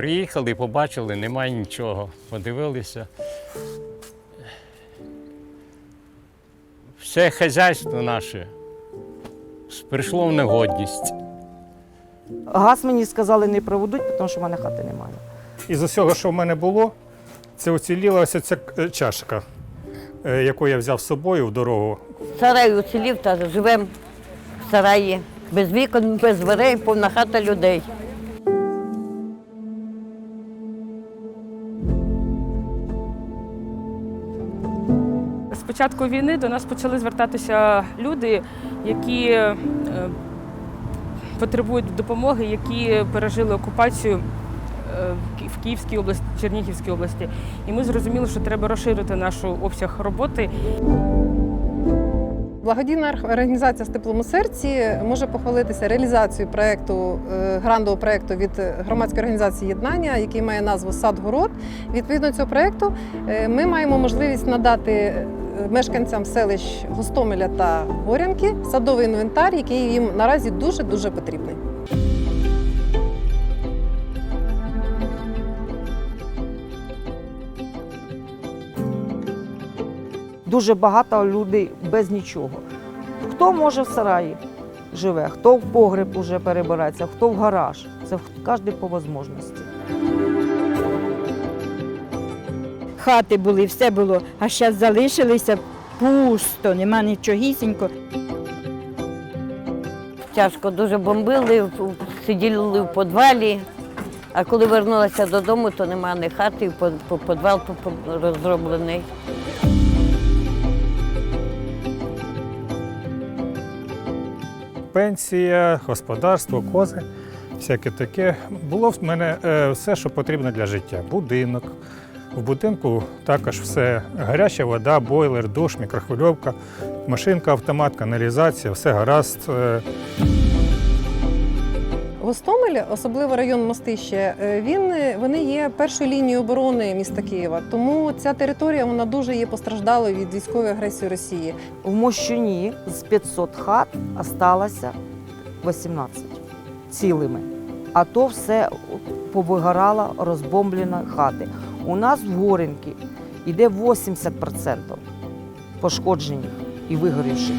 Приїхали, побачили, немає нічого. Подивилися. Все хазяйство наше прийшло в негодність. Газ мені сказали не проведуть, тому що в мене хати немає. Із усього, що в мене було, це уціліла ось ця е, чашка, е, яку я взяв з собою в дорогу. Сарай уцілів та живемо в сараї. Без вікон, без дверей, повна хата людей. Початку війни до нас почали звертатися люди, які е, потребують допомоги, які пережили окупацію е, в Київській області, Чернігівській області. І ми зрозуміли, що треба розширити наш обсяг роботи. Благодійна організація з теплом у серці може похвалитися реалізацією проекту е, грандового проекту від громадської організації єднання, який має назву Сад-город. Відповідно цього проекту ми маємо можливість надати мешканцям селищ Гостомеля та Горянки садовий інвентар, який їм наразі дуже дуже потрібний. Дуже багато людей без нічого. Хто може в сараї живе, хто в погреб уже перебирається, хто в гараж. Це кожен по можливості. Хати були, все було, а зараз залишилися пусто, нема нічогісінько. Тяжко дуже бомбили, сиділи в підвалі. А коли вернулася додому, то нема ні хати, підвал розроблений. Пенсія, господарство, кози, всяке таке. Було в мене е, все, що потрібно для життя. Будинок. В будинку також все гаряча вода, бойлер, душ, мікрохвильовка, машинка, автомат, каналізація, все гаразд. Е, Гостомель, особливо район Мостище, е, він вони є першою лінією оборони міста Києва. Тому ця територія вона дуже є постраждалою від військової агресії Росії. В Мощуні з 500 хат осталося 18 цілими. А то все повигорало, розбомблено хати. У нас в Горенки йде 80% пошкоджених і вигорівших.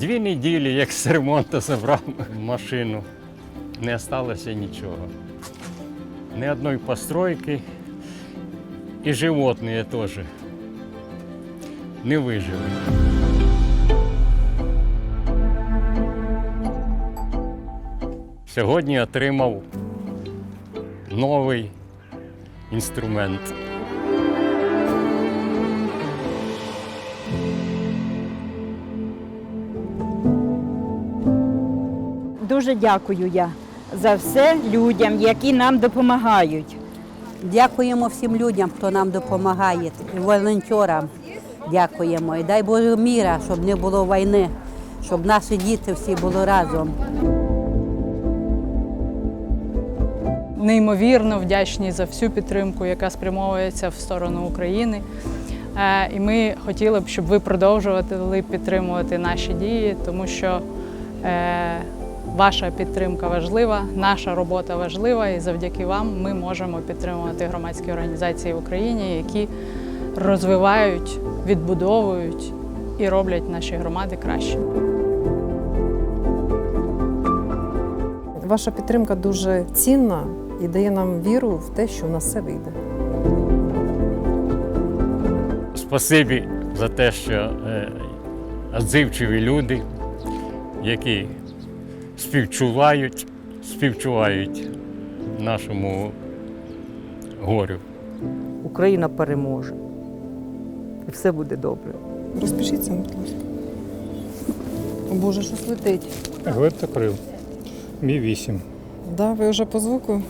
Дві неділі, як з ремонту забрав машину, не залишилося нічого. Ні одної постройки. І животні теж не вижили. Сьогодні отримав новий інструмент. Дуже дякую я за все людям, які нам допомагають. Дякуємо всім людям, хто нам допомагає, волонтерам. Дякуємо. І дай Боже міра, щоб не було війни, щоб наші діти всі були разом. Неймовірно вдячні за всю підтримку, яка спрямовується в сторону України. Е, І ми хотіли б, щоб ви продовжували підтримувати наші дії, тому що е, ваша підтримка важлива, наша робота важлива, і завдяки вам ми можемо підтримувати громадські організації в Україні, які розвивають, відбудовують і роблять наші громади краще. Ваша підтримка дуже цінна і дає нам віру в те, що у нас все вийде. Спасибі за те, що е, відзивчиві люди, які співчувають, співчувають нашому горю. Україна переможе. І все буде добре. Розпишіться, будь ласка. О Боже, щось летить. Гвинтокрил. Мі 8. Да, ви вже по звуку?